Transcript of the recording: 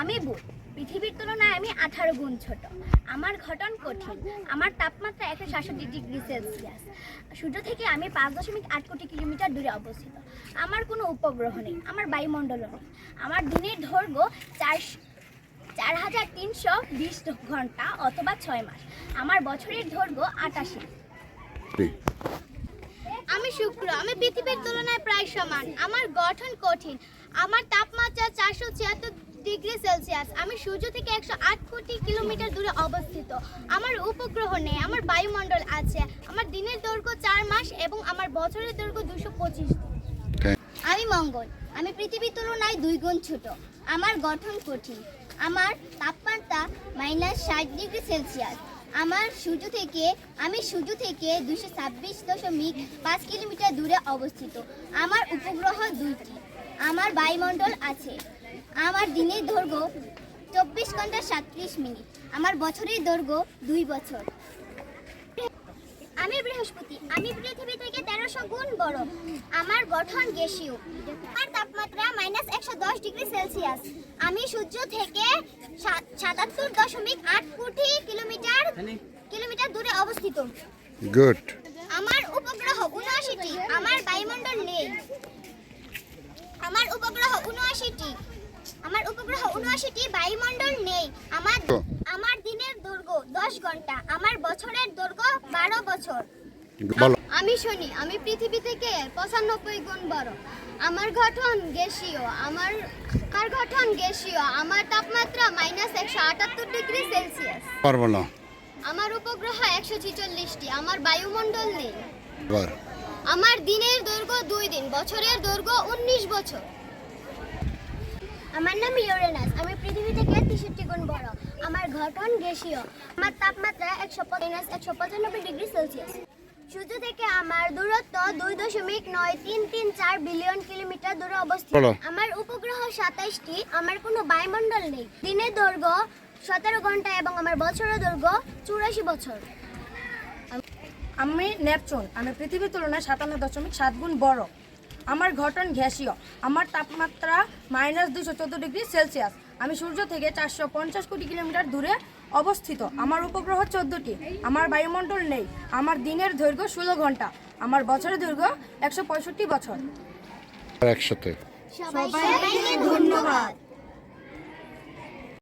আমি বুধ পৃথিবীর তুলনায় আমি আঠারো গুণ ছোট। আমার ঘটন কঠিন। আমার তাপমাত্রা একশো সাতষট্টি ডিগ্রি সেলসিয়াস। সূর্য থেকে আমি পাঁচ দশমিক আট কোটি কিলোমিটার দূরে অবস্থিত। আমার কোনো উপগ্রহ নেই আমার বায়ুমণ্ডলও নেই। আমার দিনের দৈর্ঘ্য চার চার হাজার তিনশো বিশ ঘণ্টা অথবা ছয় মাস। আমার বছরের দৈর্ঘ্য আটাশি। আমি শুক্র আমি পৃথিবীর তুলনায় প্রায় সমান। আমার গঠন কঠিন। আমার তাপমাত্রা চারশো ছিয়াত্তর ডিগ্রি সেলসিয়াস। আমি সূর্য থেকে একশো আট কোটি কিলোমিটার দূরে অবস্থিত। আমার উপগ্রহ নেই আমার বায়ুমণ্ডল আছে। আমার দিনের দৈর্ঘ্য চার মাস এবং আমার বছরের দৈর্ঘ্য দুশো পঁচিশ আমি মঙ্গল। আমি পৃথিবীর তুলনায় দুই গুণ ছোট। আমার গঠন কঠিন। আমার তাপমাত্রা মাইনাস ষাট ডিগ্রি সেলসিয়াস। আমার সূর্য থেকে আমি সূর্য থেকে দুশো ছাব্বিশ দশমিক পাঁচ কিলোমিটার দূরে অবস্থিত। আমার উপগ্রহ দুইটি। আমার বায়ুমণ্ডল আছে। আমার দিনের দৈর্ঘ্য চব্বিশ ঘণ্টা সাতত্রিশ মিনিট। আমার বছরের দৈর্ঘ্য দুই বছর। আমি বৃহস্পতি। আমি পৃথিবী থেকে তেরোশো গুণ বড়। আমার গঠন গ্যাসীয়। আমার তাপমাত্রা মাইনাস একশো দশ ডিগ্রি সেলসিয়াস। আমি সূর্য থেকে সাতাত্তর দশমিক আট কোটি কিলোমিটার কিলোমিটার দূরে অবস্থিত। গুড আমার উপগ্রহ উনআশিটি। আমার বায়ুমণ্ডল নেই। আমার উপগ্রহ উপগ্রহ উনআশিটি বায়ুমণ্ডল নেই। আমার আমার দিনের দৈর্ঘ্য দশ ঘণ্টা। আমার বছরের দৈর্ঘ্য বারো বছর। বলো। আমি শনি আমি পৃথিবী থেকে পঁচানব্বই গুণ বড়। আমার গঠন গ্যাসীয় আমার আমার গঠন গ্যাসীয়? আমার তাপমাত্রা মাইনাস একশো আটাত্তর ডিগ্রি সেলসিয়াস পারব না। আমার উপগ্রহ একশো ছিচল্লিশটি আমার বায়ুমণ্ডল নেই। আমার দিনের দৈর্ঘ্য দুই দিন বছরের দৈর্ঘ্য উনিশ বছর। আমার নাম ইউরেনাস আমি পৃথিবী থেকে তেষট্টি গুণ বড়। আমার গঠন গ্যাসীয় আমার তাপমাত্রা একশো মাইনাস একশো পঁচানব্বই ডিগ্রি সেলসিয়াস সূর্য থেকে আমার দূরত্ব দুই দশমিক নয় তিন তিন চার বিলিয়ন কিলোমিটার দূরে অবস্থিত। আমার উপগ্রহ সাতাইশটি আমার কোনো বায়ুমণ্ডল নেই। দিনের দৈর্ঘ্য সতেরো ঘণ্টা এবং আমার বছরের দৈর্ঘ্য চুরাশি বছর। আমি নেপচুন আমি পৃথিবীর তুলনায় সাতান্ন দশমিক সাত গুণ বড়। আমার ঘটন ঘ্যাসীয় আমার তাপমাত্রা মাইনাস দুশো চোদ্দ ডিগ্রি সেলসিয়াস। আমি সূর্য থেকে চারশো পঞ্চাশ কোটি কিলোমিটার দূরে অবস্থিত। আমার উপগ্রহ চোদ্দোটি। আমার বায়ুমণ্ডল নেই। আমার দিনের দৈর্ঘ্য ষোলো ঘণ্টা। আমার বছরের দৈর্ঘ্য একশো পঁয়ষট্টি বছর। একসাথে। সবাইকে ধন্যবাদ।